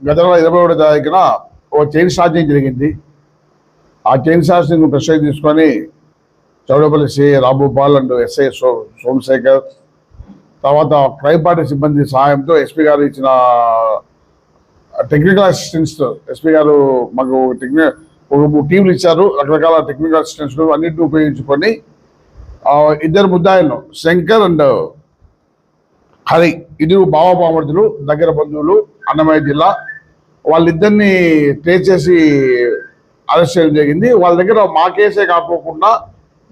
గత నెల ఇరవై ఒకటో తారీఖున ఓ చైన్ స్టార్టింగ్ జరిగింది. ఆ చైన్ స్టార్టింగ్ ప్రశ్న తీసుకొని Chowdapalli CI Rambhupal and SI so Somashekar తర్వాత క్రైమ్ పార్టీ సిబ్బంది సహాయంతో ఎస్పీ గారు ఇచ్చిన టెక్నికల్ అసిస్టెన్స్ ఎస్పీ గారు మాకు టెక్నికల్ ఒక టీంలు ఇచ్చారు. రకరకాల టెక్నికల్ అసిస్టెన్స్ అన్నింటిని ఉపయోగించుకొని ఇద్దరు ముద్దాయిలు శంకర్ అండ్ హరి ఇద్దరు బావబామర్దులు దగ్గర బంధువులు అన్నమయ్య జిల్లా వాళ్ళిద్దరిని ట్రేస్ చేసి అరెస్ట్ చేయడం జరిగింది. వాళ్ళ దగ్గర మా కేసే కాకోకుండా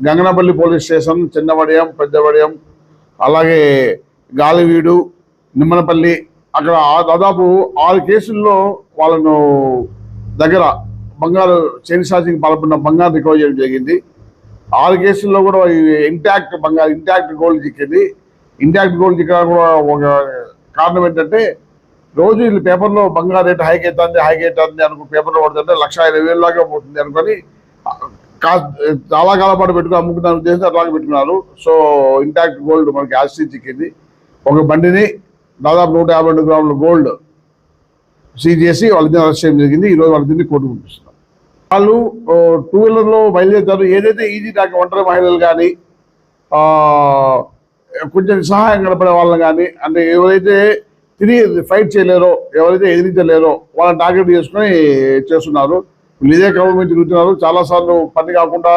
గంగనపల్లి పోలీస్ స్టేషన్ చిన్నవడియం పెద్దవడియం అలాగే గాలివీడు నిమ్మనపల్లి అక్కడ దాదాపు ఆరు కేసుల్లో వాళ్ళను దగ్గర బంగారు చైన్ సార్జింగ్ పాల్పడిన బంగారు రికవర్ చేయడం జరిగింది. ఆరు కేసుల్లో కూడా ఇంటాక్ట్ బంగారు ఇంటాక్ట్ గోల్డ్ చిక్కింది. ఇంటాక్ట్ గోల్డ్ చిక్కడానికి కూడా ఒక కారణం ఏంటంటే రోజు వీళ్ళు పేపర్లో బంగారు రేటు హైక్ అవుతుంది హైక్ అవుతుంది అనుకుని పేపర్లో పడుతుంటే లక్ష ఇరవై వేలు లాగా పోతుంది అనుకొని కా చాలా కాలం పాటు పెట్టుకుని అమ్ముకున్న ఉద్దేశం అట్లాగే పెట్టుకున్నారు. సో ఇంటాక్ట్ గోల్డ్ మనకి యాసిడ్ చిక్కింది. ఒక బండిని దాదాపు నూట యాభై రెండు గ్రాముల గోల్డ్ సీజ్ చేసి వాళ్ళిద్దరిని అరెస్ట్ చేయడం జరిగింది. ఈరోజు వాళ్ళిద్దరిని కోర్టు పంపిస్తున్నారు వాళ్ళు టూ వీలర్లో బయలుదేరుతారు. ఏదైతే ఈజీ నాకు ఒంటరి మహిళలు కానీ కొంచెం సహాయం గడపడే వాళ్ళని కానీ అంటే ఎవరైతే తిరిగి ఫైట్ చేయలేరో ఎవరైతే ఎదిరించలేరో వాళ్ళని టార్గెట్ చేసుకుని చేస్తున్నారు. వీళ్ళు ఇదే గవర్నమెంట్ తిరుగుతున్నారు చాలాసార్లు పని కాకుండా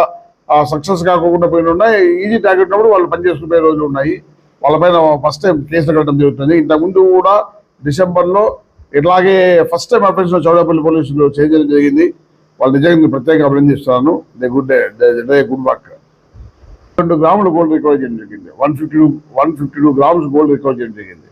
సక్సెస్ కాకుండా పోయిన ఉన్నాయి. ఈజీ టార్గెట్ ఉన్నప్పుడు వాళ్ళు పని చేసుకునే రోజులు ఉన్నాయి. వాళ్ళపైన ఫస్ట్ టైం కేసులు కట్టడం జరుగుతుంది. ఇంతకుముందు కూడా డిసెంబర్లో ఇట్లాగే ఫస్ట్ టైం ఆపరేషన్ చౌడపల్లి పోలీసులు చేయడం జరిగింది. వాళ్ళు నిజంగా ప్రత్యేక అభినందిస్తున్నాను. They good day good work. రెండు గ్రాములు గోల్డ్ రికవర్ చేయడం జరిగింది. One fifty two one fifty two grams gold recover చేయడం జరిగింది.